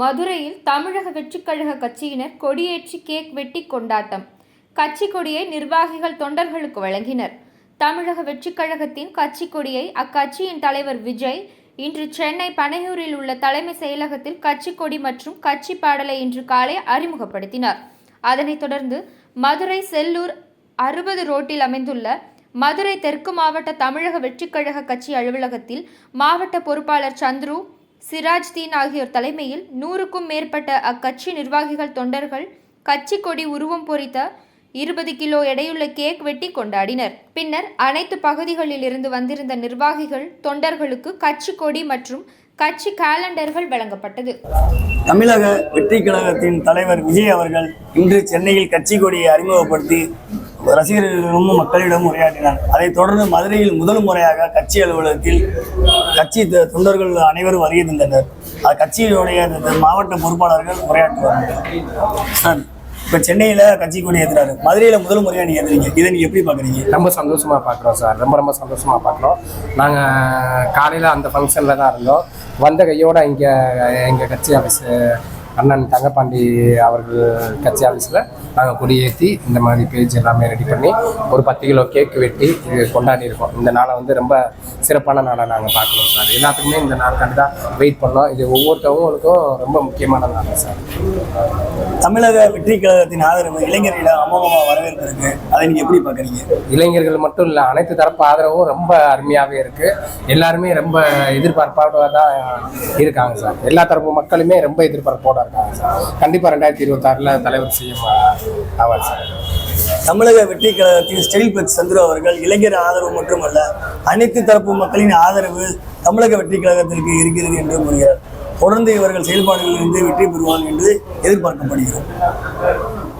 மதுரையில் தமிழக வெற்றிக்கழக கட்சியினர் கொடியேற்றி கேக் வெட்டி கொண்டாட்டம். கட்சி கொடியை நிர்வாகிகள் தொண்டர்களுக்கு வழங்கினர். தமிழக வெற்றிக்கழகத்தின் கட்சி கொடியை அக்கட்சியின் தலைவர் விஜய் இன்று சென்னை பனையூரில் உள்ள தலைமை செயலகத்தில் கட்சி கொடி மற்றும் கட்சி பாடலை இன்று காலை அறிமுகப்படுத்தினார். அதனைத் தொடர்ந்து மதுரை செல்லூர் அறுபது ரோட்டில் அமைந்துள்ள மதுரை தெற்கு மாவட்ட தமிழக வெற்றிக்கழக கட்சி அலுவலகத்தில் மாவட்ட பொறுப்பாளர் சந்துரு சிராஜ்தீன் ஆகியோர் தலைமையில் நூறுக்கும் மேற்பட்ட அக்கட்சி நிர்வாகிகள் தொண்டர்கள் கட்சி கொடி உருவம் பொறித்த இருபது கிலோ எடையுள்ள கேக் வெட்டி கொண்டாடினர். பின்னர் அனைத்து பகுதிகளில் இருந்து வந்திருந்த நிர்வாகிகள் தொண்டர்களுக்கு கட்சி கொடி மற்றும் கட்சி காலண்டர்கள் வழங்கப்பட்டது. தமிழக வெற்றி கழகத்தின் தலைவர் விஜய் அவர்கள் இன்று சென்னையில் கட்சி கொடியை அறிமுகப்படுத்தி ரசிகர்களிடமும் மக்களிடம் உரையாற்றினார். அதைத் தொடர்ந்து மதுரையில் முதல் முறையாக கட்சி அலுவலகத்தில் கட்சி த- தொண்டர்கள் அனைவரும் வருகை தந்தனர். அது கட்சியினுடைய மாவட்ட பொறுப்பாளர்கள் உரையாற்றுவார்கள். சார் இப்போ சென்னையில் கட்சி கொண்டு ஏற்றுறாரு மதுரையில் முதல் முறையாக நீங்கள் ஏற்றுறீங்க இதை நீங்கள் எப்படி பார்க்குறீங்க ரொம்ப சந்தோஷமாக பார்க்குறோம் சார். ரொம்ப ரொம்ப சந்தோஷமாக பார்க்குறோம் நாங்கள் காலையில் அந்த ஃபங்க்ஷனில் தான் இருந்தோம். வந்த கையோட இங்கே எங்கள் கட்சி ஆஃபீஸ் அண்ணன் தங்கப்பாண்டி அவர்கள் கட்சி ஆஃபீஸில் நாங்கள் கொடியேற்றி இந்த மாதிரி பேஜ் எல்லாமே ரெடி பண்ணி ஒரு பத்து கிலோ கேக் வெட்டி இது கொண்டாடி இருக்கோம் இந்த நாளை வந்து ரொம்ப சிறப்பான நாளை நாங்கள் பார்க்குறோம் சார். எல்லாத்துக்குமே இந்த நாளுக்காண்டி தான் வெயிட் பண்ணோம். இது ஒவ்வொருத்தவங்களுக்கும் ரொம்ப முக்கியமான நாள் சார். தமிழக வெற்றி கழகத்தின் ஆதரவு இளைஞர்களிடம் அமோகமாக வரவேற்பு இருக்கு அதை நீங்கள் எப்படி பார்க்குறீங்க? இளைஞர்கள் மட்டும் இல்லை அனைத்து தரப்பு ஆதரவும் ரொம்ப அருமையாகவே இருக்கு. எல்லாருமே ரொம்ப எதிர்பார்ப்போட தான் இருக்காங்க சார். எல்லா தரப்பு மக்களுமே ரொம்ப எதிர்பார்ப்போட இருக்காங்க சார் கண்டிப்பாக ரெண்டாயிரத்தி இருபத்தாறில் தலைவர் செய்யும் ஆவார் சார். தமிழக வெற்றி கழகத்தின் ஸ்டெயில் பிளக்ஸ் சந்துரு அவர்கள் இளைஞர் ஆதரவு மட்டுமல்ல அனைத்து தரப்பு மக்களின் ஆதரவு தமிழக வெற்றி கழகத்திற்கு இருக்கிறது என்று கூறுகிறார். தொடர்ந்து இவர்கள் செயல்பாடுகளில் இருந்து வெற்றி பெறுவார் என்று எதிர்பார்க்கப்படுகிறோம்